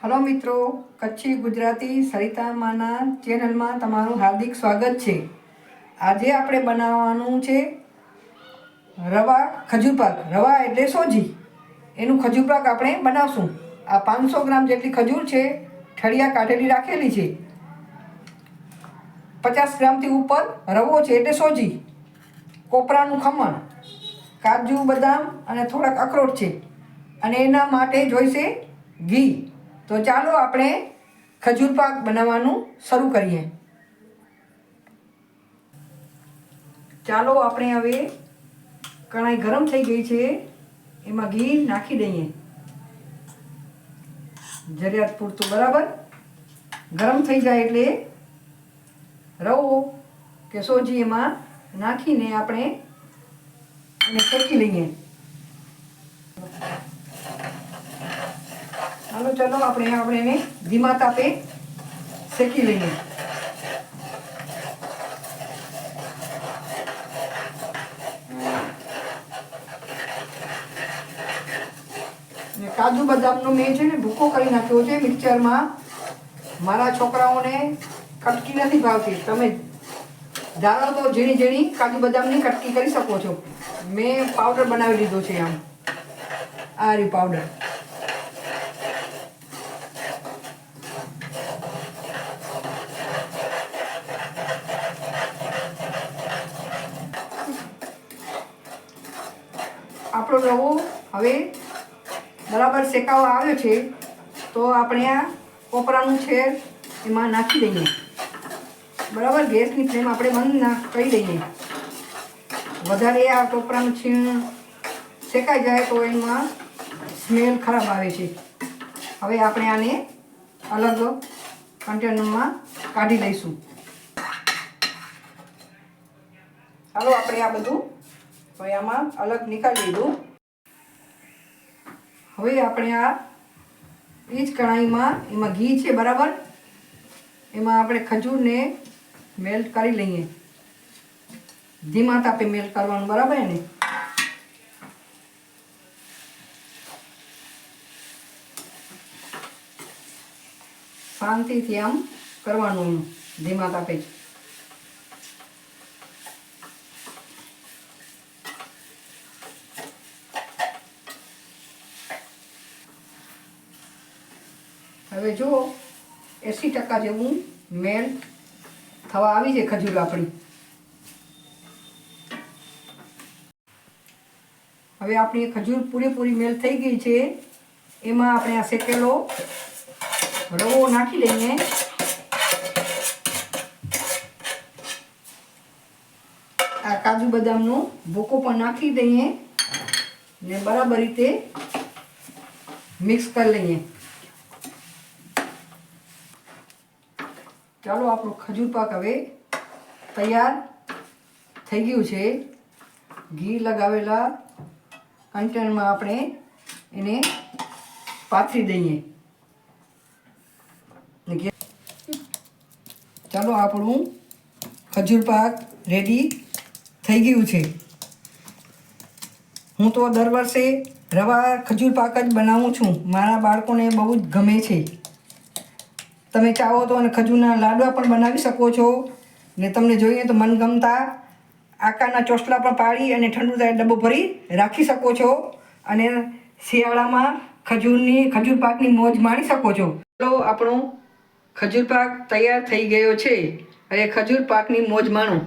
Hello મિત્રો, કચ્છી ગુજરાતી સરિતામાના ચેનલમાં તમારું હાર્દિક સ્વાગત છે. આજે આપણે બનાવવાનું છે રવા ખજૂરપાક રવા એટલે સોજી. એનું ખજૂરપાક આપણે બનાવશું. આ પાંચસો ગ્રામ જેટલી ખજૂર છે, ઠળિયા કાઢેલી રાખેલી છે. પચાસ ગ્રામથી ઉપર રવો છે એટલે સોજી. કોપરાનું ખમણ, કાજુ બદામ અને થોડાક અખરોટ છે. અને એના માટે જોઈશે ઘી. તો ચાલો આપણે ખજૂર પાક બનાવવાનું શરૂ કરીએ. ચાલો આપણે હવે કણાઈ ગરમ થઈ ગઈ છે, એમાં ઘી નાખી દઈએ. જરૂરિયાત પૂરતું બરાબર. ગરમ થઈ જાય એટલે રવો કે સોજી એમાં નાખીને આપણે એને શેકી લઈએ. હાલો, ચલો, આપણે આપણે એને ધીમા તાપે શેકી લઈએ. કાજુ બદામનો મેં છે ને ભૂકો કરી નાખ્યો છે મિક્સરમાં. મારા છોકરાઓને કટકી નથી ભાવતી. તમે ધારો તો ઝીણી ઝીણી કાજુ બદામની કટકી કરી શકો છો. મેં પાવડર બનાવી લીધો છે આમ. આ રહ્યું પાવડર આપણો રવો. હવે બરાબર શેકાવો આવ્યો છે, તો આપણે આ કોપરાનું છે એમાં નાખી દઈએ. બરાબર, ગેસની ફ્લેમ આપણે બંધ કરી દઈએ. વધારે આ કોપરાનું છીણ શેકાઈ જાય તો એમાં સ્મેલ ખરાબ આવે છે. હવે આપણે આને અલગ કન્ટેનરમાં કાઢી લઈશું. ચાલો, આપણે આ બધું હવે આમાં અલગ નીકાળી લીધું. હવે આપણે આ એ જ કઢાઈમાં, એમાં ઘી છે, બરાબર? એમાં આપણે ખજૂરને મેલ્ટ કરી લઈએ. ધીમા તાપે મેલ્ટ કરવાનું, બરાબર એને શાંતિથી આમ કરવાનું ધીમા તાપે જ. હવે જુઓ, એંસી ટકા જેવું મેલ થવા આવી છે ખજૂર આપણી. હવે આપણી ખજૂર પૂરેપૂરી મેલ થઈ ગઈ છે. એમાં આપણે આ શેકેલો રવો નાખી દઈએ આ કાજુ બદામનો ભૂકો પણ નાખી દઈએ ને બરાબર રીતે મિક્સ કરી લઈએ. ચાલો આપણું ખજૂર પાક હવે તૈયાર થઈ ગયું છે. ઘી લગાવેલા કન્ટેનરમાં આપણે એને પાથરી દઈએ. ચાલો આપણું ખજૂર પાક રેડી થઈ ગયું છે. હું તો દર વર્ષે રવા ખજૂર પાક જ બનાવું છું. મારા બાળકોને બહુ જ ગમે છે. તમે ચાહો તો અને ખજૂરના લાડવા પણ બનાવી શકો છો. ને તમને જોઈએ તો મનગમતા આકારના ચોસલા પણ પાડી અને ઠંડુ થાય ડબ્બો ભરી રાખી શકો છો. અને શિયાળામાં ખજૂરની, ખજૂર પાકની મોજ માણી શકો છો. ચાલો, આપણો ખજૂર પાક તૈયાર થઈ ગયો છે. હવે ખજૂર પાકની મોજ માણો.